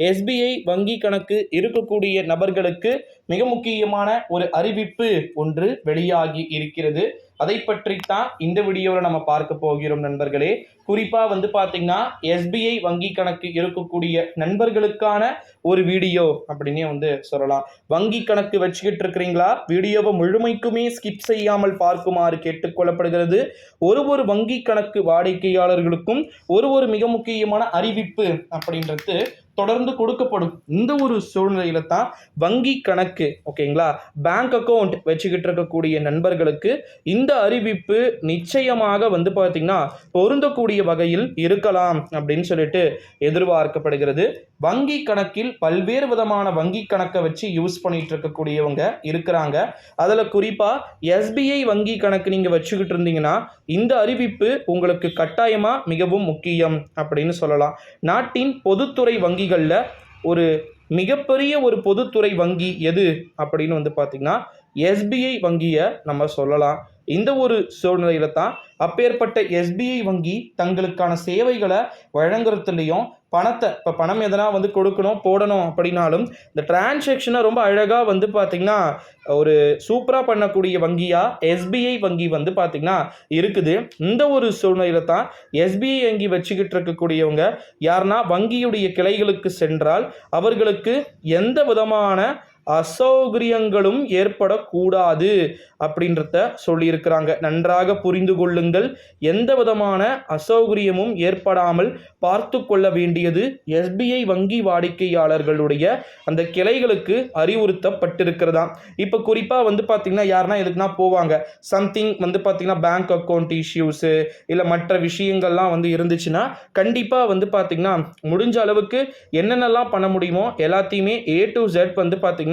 SBI வங்கி கணக்கு இருக்கக்கூடிய நபர்களுக்கு மிக முக்கியமான ஒரு அறிவிப்பு ஒன்று வெளியாகி இருக்கிறது. அதை பற்றித்தான் இந்த வீடியோவில் நம்ம பார்க்க போகிறோம் நண்பர்களே. குறிப்பாக வந்து பார்த்தீங்கன்னா எஸ்பிஐ வங்கி கணக்கு இருக்கக்கூடிய நண்பர்களுக்கான ஒரு வீடியோ அப்படின்னே வந்து சொல்லலாம். வங்கி கணக்கு வச்சுக்கிட்டு இருக்கிறீங்களா வீடியோவை முழுமைக்குமே ஸ்கிப் செய்யாமல் பார்க்குமாறு கேட்டுக்கொள்ளப்படுகிறது. ஒரு ஒரு வங்கி கணக்கு வாடிக்கையாளர்களுக்கும் ஒரு ஒரு மிக முக்கியமான அறிவிப்பு அப்படின்றது தொடர்ந்து கொடுக்கப்படும். இந்த ஒரு சூழ்நிலையில தான் வங்கி கணக்கு ஓகேங்களா? பேங்க் அக்கௌண்ட் வச்சுக்கிட்டு இருக்கக்கூடிய நண்பர்களுக்கு இந்த அறிவிப்பு நிச்சயமாக வந்து பார்த்தீங்கன்னா பொருந்தக்கூடிய வகையில் இருக்கலாம் அப்படின்னு சொல்லிட்டு எதிர்பார்க்கப்படுகிறது. வங்கி கணக்கில் பல்வேறு விதமான வங்கி கணக்கை வச்சு யூஸ் பண்ணிட்டு இருக்கக்கூடியவங்க இருக்கிறாங்க. அதில் குறிப்பாக எஸ்பிஐ வங்கி கணக்கு நீங்கள் வச்சுக்கிட்டு இருந்தீங்கன்னா இந்த அறிவிப்பு உங்களுக்கு கட்டாயமாக மிகவும் முக்கியம் அப்படின்னு சொல்லலாம். நாட்டின் பொதுத்துறை வங்கிகளில் ஒரு மிகப்பெரிய ஒரு பொதுத்துறை வங்கி எது அப்படின்னு வந்து பார்த்திங்கன்னா எஸ்பிஐ வங்கியை நம்ம சொல்லலாம். இந்த ஒரு சூழ்நிலையில தான் அப்பேற்பட்ட எஸ்பிஐ வங்கி தங்களுக்கான சேவைகளை வழங்குறதுலையும் பணத்தை இப்போ பணம் எதனா வந்து கொடுக்கணும் போடணும் அப்படின்னாலும் இந்த டிரான்சாக்ஷனை ரொம்ப அழகாக வந்து பார்த்திங்கன்னா ஒரு சூப்பராக பண்ணக்கூடிய வங்கியாக எஸ்பிஐ வங்கி வந்து பார்த்திங்கன்னா இருக்குது. இந்த ஒரு சூழ்நிலையில தான் எஸ்பிஐ வங்கி வச்சுக்கிட்டு இருக்கக்கூடியவங்க யாருன்னா வங்கியுடைய கிளைகளுக்கு சென்றால் அவர்களுக்கு எந்த விதமான அசௌகரியங்களும் ஏற்படக்கூடாது அப்படின்றத சொல்லியிருக்கிறாங்க. நன்றாக புரிந்து கொள்ளுங்கள். எந்த விதமான அசௌகரியமும் ஏற்படாமல் பார்த்து கொள்ள வேண்டியது எஸ்பிஐ வங்கி வாடிக்கையாளர்களுடைய அந்த கிளைகளுக்கு அறிவுறுத்தப்பட்டிருக்கிறதா? இப்போ குறிப்பாக வந்து பார்த்திங்கன்னா யாருன்னா எதுக்குன்னா போவாங்க. சம்திங் வந்து பார்த்திங்கன்னா பேங்க் அக்கௌண்ட் இஷ்யூஸு இல்லை மற்ற விஷயங்கள்லாம் வந்து இருந்துச்சுன்னா கண்டிப்பாக வந்து பார்த்திங்கன்னா முடிஞ்ச அளவுக்கு என்னென்னலாம் பண்ண முடியுமோ எல்லாத்தையுமே ஏ டு ஜெட் வந்து பார்த்திங்கன்னா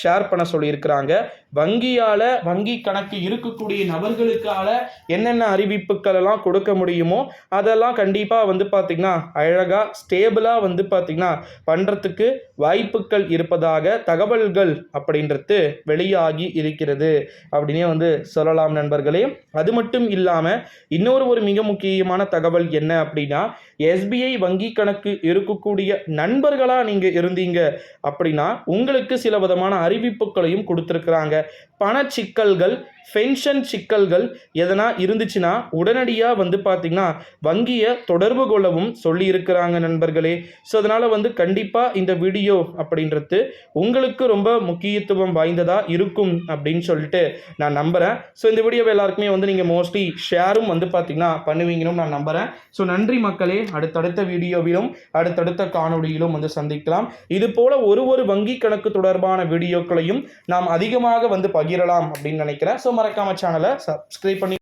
ஷேர் பண்ண சொல்லியிருக்கிறாங்க. வங்கியால் வங்கி கணக்கு இருக்கக்கூடிய நபர்களுக்கால என்னென்ன அறிவிப்புகள் எல்லாம் கொடுக்க முடியுமோ அதெல்லாம் கண்டிப்பாக வந்து பார்த்திங்கன்னா அழகாக ஸ்டேபிளாக வந்து பார்த்திங்கன்னா பண்ணுறதுக்கு வாய்ப்புகள் இருப்பதாக தகவல்கள் அப்படின்றது வெளியாகி இருக்கிறது அப்படின்னே வந்து சொல்லலாம் நண்பர்களே. அது மட்டும் இல்லாமல் இன்னொரு ஒரு மிக முக்கியமான தகவல் என்ன அப்படின்னா எஸ்பிஐ வங்கி கணக்கு இருக்கக்கூடிய நண்பர்களாக நீங்கள் இருந்தீங்க அப்படின்னா உங்களுக்கு சில விதமான அறிவிப்புகளையும் கொடுத்துருக்குறாங்க. பண சிக்கல்கள் பென்ஷன் சிக்கல்கள் எதனா இருந்துச்சுன்னா உடனடியாக வந்து பார்த்திங்கன்னா வங்கியை தொடர்பு கொள்ளவும் சொல்லியிருக்கிறாங்க நண்பர்களே. ஸோ அதனால் வந்து கண்டிப்பாக இந்த வீடியோ அப்படின்றது உங்களுக்கு ரொம்ப முக்கியத்துவம் வாய்ந்ததாக இருக்கும் அப்படின்னு சொல்லிட்டு நான் நம்புகிறேன் ஸோ இந்த வீடியோவை எல்லாருக்குமே வந்து நீங்கள் மோஸ்ட்லி ஷேரும் வந்து பார்த்திங்கன்னா பண்ணுவீங்கன்னு நான் நம்புகிறேன் ஸோ நன்றி மக்களே. அடுத்தடுத்த வீடியோவிலும் அடுத்தடுத்த காணொளியிலும் வந்து சந்திக்கலாம். இது போல் ஒரு ஒரு வங்கி கணக்கு தொடர்பான வீடியோக்களையும் நாம் அதிகமாக வந்து பகிரலாம் அப்படின்னு நினைக்கிறேன். ஸோ மறக்காம சேனலை சப்ஸ்கிரைப் பண்ணி